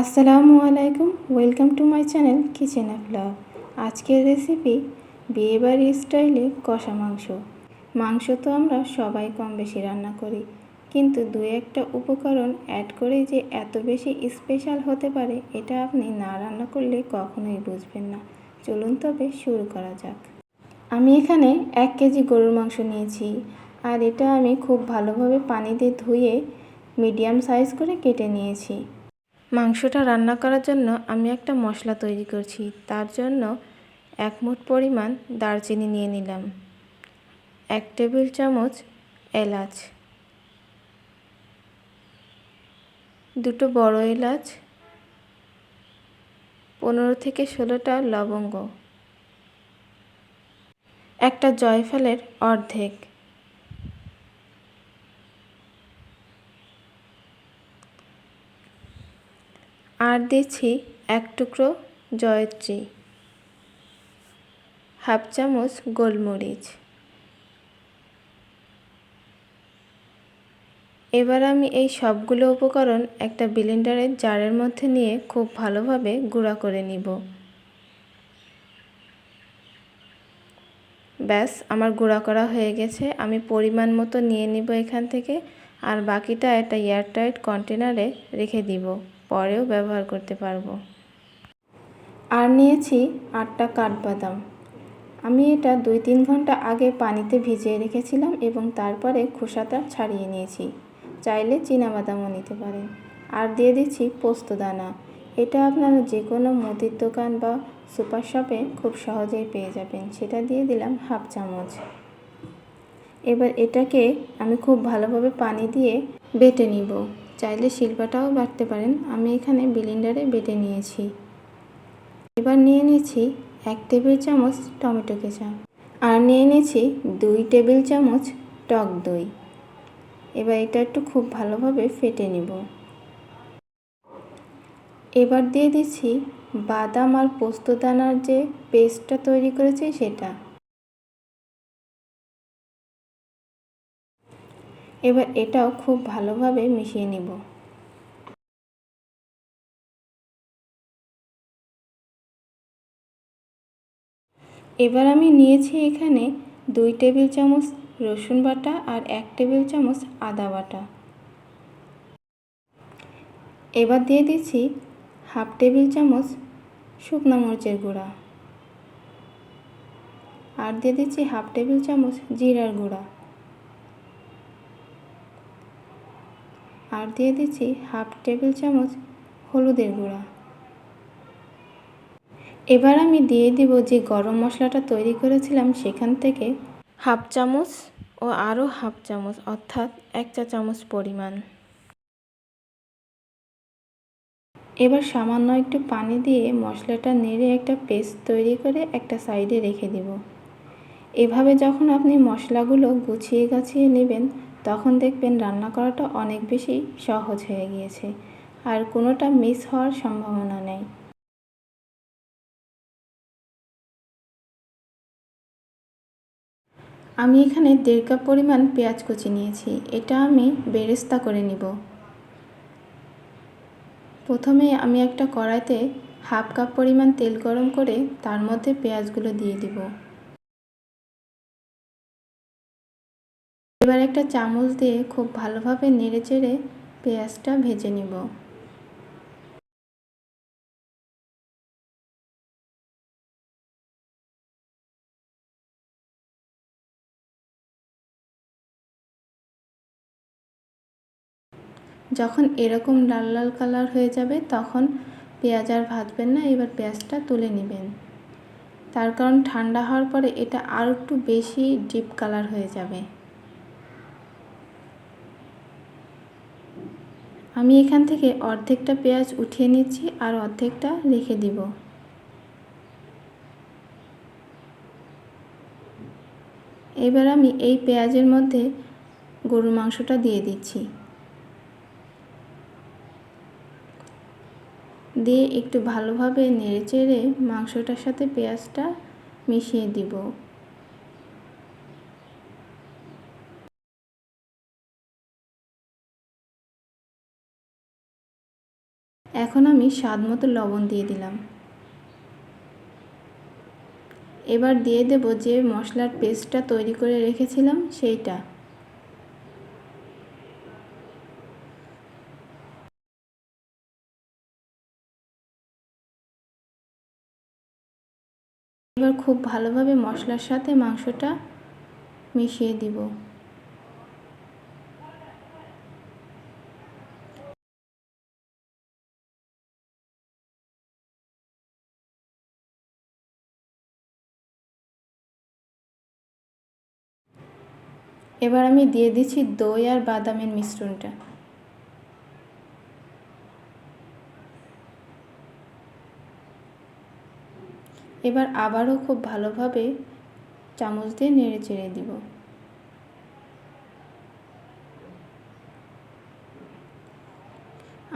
আসসালামু আলাইকুম, welcome to my channel kitchen of love আজকের রেসিপি বিয়েবাড়ি স্টাইলে কষা মাংস। মাংস তো আমরা সবাই কম বেশি রান্না করি, কিন্তু দু একটা উপকরণ অ্যাড করে যে এত বেশি স্পেশাল হতে পারে, এটা আপনি না রান্না করলে কখনোই বুঝবেন না। চলুন তবে শুরু করা যাক। আমি এখানে এক কেজি গরুর মাংস নিয়েছি, আর এটা আমি খুব ভালোভাবে পানি দিয়ে ধুয়ে মিডিয়াম সাইজ করে কেটে নিয়েছি। মাংসটা রান্না করার জন্য আমি একটা মশলা তৈরি করছি। তার জন্য এক মুঠ পরিমাণ দারচিনি নিয়ে নিলাম। এক টেবিল চামচ এলাচ। দুটো বড় এলাচ। পনেরো থেকে ষোলোটা লবঙ্গ। একটা জয়ফলের অর্ধেক। আর দিচ্ছি এক টুকরো জয়ত্রী। হাফ চামচ গোলমরিচ। এবার আমি এই সবগুলো উপকরণ একটা ব্লেন্ডারের জারের মধ্যে নিয়ে খুব ভালোভাবে গুঁড়া করে নিব। ব্যাস, আমার গুঁড়া করা হয়ে গেছে। আমি পরিমাণ মতো নিয়ে নিব এখান থেকে। আর বাকিটা একটা এয়ারটাইট কন্টেনারে রেখে দিব। পরেও ব্যবহার করতে পারব। আর নিয়েছি আটটা কাঠবাদাম। আমি এটা দুই তিন ঘণ্টা আগে পানিতে ভিজিয়ে রেখেছিলাম এবং তারপরে খোসাটা ছাড়িয়ে নিয়েছি। চাইলে বাদামও নিতে পারেন। আর দিয়ে দিচ্ছি পোস্ত দানা। এটা আপনারা যে কোনো মুদির দোকান বা সুপার শপে খুব সহজেই পেয়ে যাবেন। সেটা দিয়ে দিলাম হাফ চামচ। এবার এটাকে আমি খুব ভালোভাবে পানি দিয়ে বেটে নিব। চাইলে শিল্পাটাও বাটতে পারেন। আমি এখানে বিলিন্ডারে বেটে নিয়েছি। এবার নিয়ে নিয়েছি এক টেবিল চামচ টমেটো কেচাপ। আর নিয়ে নিয়েছি দুই টেবিল চামচ টক দই। এবার এটা একটু খুব ভালোভাবে ফেটে নিব। এবার দিয়ে দিচ্ছি বাদাম আর পোস্ত দানার যে পেস্টটা তৈরি করেছি সেটা। এবার এটাও খুব ভালোভাবে মিশিয়ে নিব। এবার আমি নিয়েছি এখানে দুই টেবিল চামচ রসুন বাটা আর এক টেবিল চামচ আদা বাটা। এবার দিয়ে দিচ্ছি হাফ টেবিল চামচ শুকনো মরিচের গুঁড়া। আর দিয়ে দিচ্ছি হাফ টেবিল চামচ জিরার গুঁড়া। আর দিয়ে দিচ্ছি হাফ টেবিল চামচ হলুদের গুঁড়া। এবার আমি দিয়ে দিব যে গরম মশলাটা তৈরি করেছিলাম সেখান থেকে হাফ চামচ ও আরও হাফ চামচ, অর্থাৎ এক চা চামচ পরিমাণ। এবার সামান্য একটু পানি দিয়ে মশলাটা নেড়ে একটা পেস্ট তৈরি করে একটা সাইডে রেখে দেব। এভাবে যখন আপনি মশলাগুলো গুছিয়ে গাছিয়ে নেবেন তখন দেখবেন রান্না করাটা অনেক বেশি সহজ হয়ে গিয়েছে, আর কোনোটা মিস হওয়ার সম্ভাবনা নেই। আমি এখানে দেড় কাপ পরিমাণ পেঁয়াজ কুচি নিয়েছি, এটা আমি বেরেস্তা করে নিব। প্রথমে আমি একটা কড়াইতে হাফ কাপ পরিমাণ তেল গরম করে তার মধ্যে পেঁয়াজগুলো দিয়ে দিব। এবার একটা চামচ দিয়ে খুব ভালোভাবে নেড়ে চেড়ে পেঁয়াজটা ভেজে নিব। যখন এরকম লাল লাল কালার হয়ে যাবে তখন পেঁয়াজ আর ভাজবেন না, এবার পেঁয়াজটা তুলে নেবেন। তার কারণ ঠান্ডা হওয়ার পরে এটা আর একটু বেশি ডিপ কালার হয়ে যাবে। আমি এখান থেকে অর্ধেকটা পেঁয়াজ উঠিয়ে নিচ্ছি আর অর্ধেকটা রেখে দিব। এবার আমি এই পেঁয়াজের মধ্যে গরুর মাংসটা দিয়ে দিচ্ছি। দিয়ে একটু ভালোভাবে নেড়ে চেড়ে মাংসটার সাথে পেঁয়াজটা মিশিয়ে দিব। এখন আমি স্বাদ মতো লবণ দিয়ে দিলাম। এবার দিয়ে দেব যে মশলার পেস্টটা তৈরি করে রেখেছিলাম সেইটা। এবার খুব ভালোভাবে মশলার সাথে মাংসটা মিশিয়ে দিব। এবার আমি দিয়ে দিচ্ছি দই আর বাদামের মিশ্রণটা। এবার আবারও খুব ভালোভাবে চামচ দিয়ে নেড়ে চেড়ে দিব।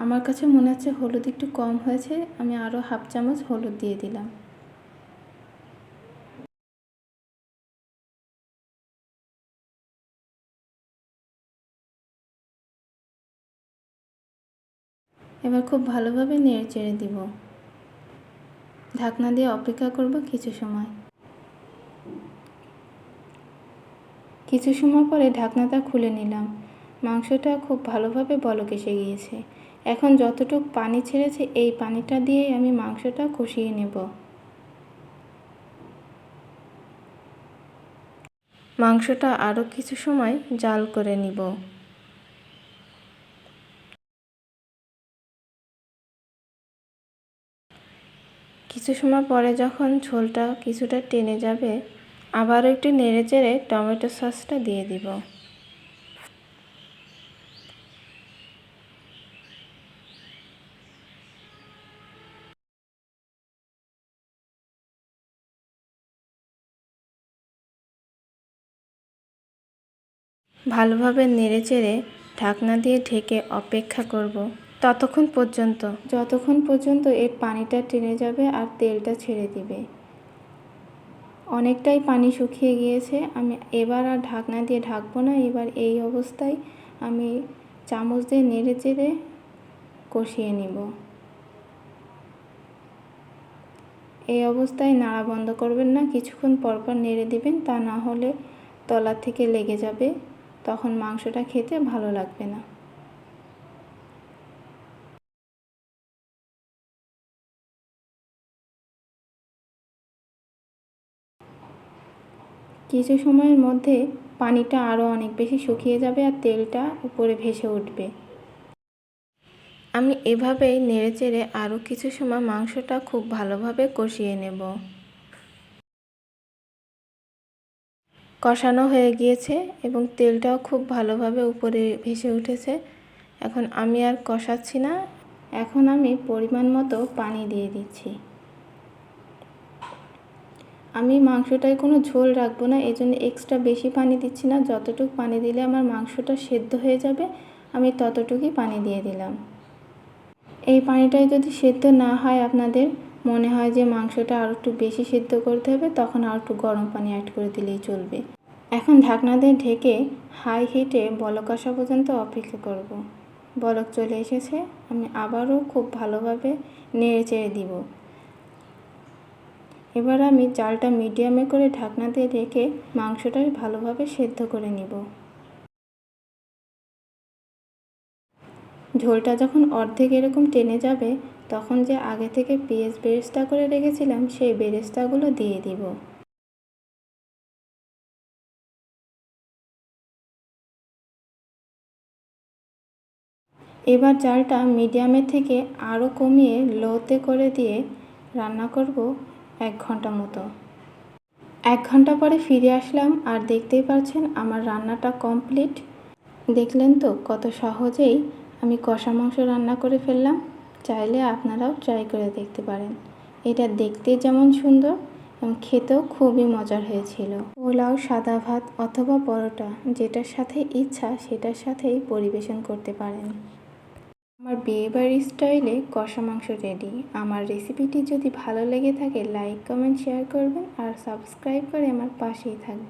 আমার কাছে মনে হচ্ছে হলুদ একটু কম হয়েছে, আমি আরও হাফ চামচ হলুদ দিয়ে দিলাম। এবার খুব ভালোভাবে নেড়ে চেড়ে দিব। ঢাকনা দিয়ে অপেক্ষা করব কিছু সময়। কিছু সময় পরে ঢাকনাটা খুলে নিলাম। মাংসটা খুব ভালোভাবে বলক এসে গিয়েছে। এখন যতটুক পানি ছেড়েছে এই পানিটা দিয়ে আমি মাংসটা কষিয়ে নেব। মাংসটা আরও কিছু সময় জাল করে নিব। কিছু সময় পরে যখন ঝোলটা কিছুটা টেনে যাবে, আবারও একটু নেড়ে চেড়ে টমেটো সসটা দিয়ে দিব। ভালোভাবে নেড়ে চেড়ে ঢাকনা দিয়ে ঢেকে অপেক্ষা করব। ততক্ষণ পর্যন্ত। যতক্ষণ পর্যন্ত এর পানিটা টেনে যাবে আর তেলটা ছেড়ে দিবে। অনেকটাই পানি শুকিয়ে গিয়েছে। আমি এবার আর ঢাকনা দিয়ে ঢাকবো না। এবার এই অবস্থায় আমি চামচ দিয়ে নেড়ে চেড়ে কষিয়ে নিব। এই অবস্থায় নাড়া বন্ধ করবেন না। কিছুক্ষণ পরপর নেড়ে দিবেন। তা না হলে তলা থেকে লেগে যাবে। তখন মাংসটা খেতে ভালো লাগবে না। কিছু সময়ের মধ্যে পানিটা আরও অনেক বেশি শুকিয়ে যাবে আর তেলটা উপরে ভেসে উঠবে। আমি এভাবেই নেড়ে চেড়ে আরও কিছু সময় মাংসটা খুব ভালোভাবে কষিয়ে নেব। কষানো হয়ে গিয়েছে এবং তেলটাও খুব ভালোভাবে উপরে ভেসে উঠেছে। এখন আমি আর কষাচ্ছি না। এখন আমি পরিমাণ মতো পানি দিয়ে দিচ্ছি। আমি মাংসটায় কোনো ঝোল রাখব না এই জন্য এক্সট্রা বেশি পানি দিচ্ছি না। যতটুকু পানি দিলে আমার মাংসটা সেদ্ধ হয়ে যাবে, আমি ততটুকুই পানি দিয়ে দিলাম। এই পানিটাই যদি সেদ্ধ না হয় আপনাদের, মনে হয় যে মাংসটা আরও একটু বেশি সেদ্ধ করতে হবে, তখন আর একটু গরম পানি অ্যাড করে দিলেই চলবে। এখন ঢাকনা দিয়ে ঢেকে হাই হিটে বলক আসা পর্যন্ত অপেক্ষা করব। বলক চলে এসেছে, আমি আবারও খুব ভালোভাবে নেড়ে চেড়ে দিব। এবার আমি চালটা মিডিয়ামে করে ঢাকনা দিয়ে রেখে মাংসটা ভালোভাবে সেদ্ধ করে নিব। ঝোলটা যখন অর্ধেক এরকম টেনে যাবে, তখন যে আগে থেকে পেঁয়াজ বেরেস্তা করে রেখেছিলাম, সেই বেরেস্তাগুলো দিয়ে দিব। এবার চালটা মিডিয়ামের থেকে আরও কমিয়ে লোতে করে দিয়ে রান্না করব এক ঘণ্টা মতো। এক ঘণ্টা পরে ফিরে আসলাম আর দেখতেই পাচ্ছেন আমার রান্নাটা কমপ্লিট দেখলেন তো কত সহজেই আমি কষা মাংস রান্না করে ফেললাম। চাইলে আপনারাও ট্রাই করে দেখতে পারেন। এটা দেখতে যেমন সুন্দর এবং খেতেও খুবই মজার হয়েছিল। পোলাও, সাদা ভাত অথবা পরোটা, যেটার সাথে ইচ্ছা সেটার সাথেই পরিবেশন করতে পারেন। আমার বিয়েবাড়ির স্টাইলে কষা মাংস রেডি আমার রেসিপিটি যদি ভালো লেগে থাকে লাইক কমেন্ট শেয়ার করবেন আর সাবস্ক্রাইব করে আমার পাশেই থাকবেন।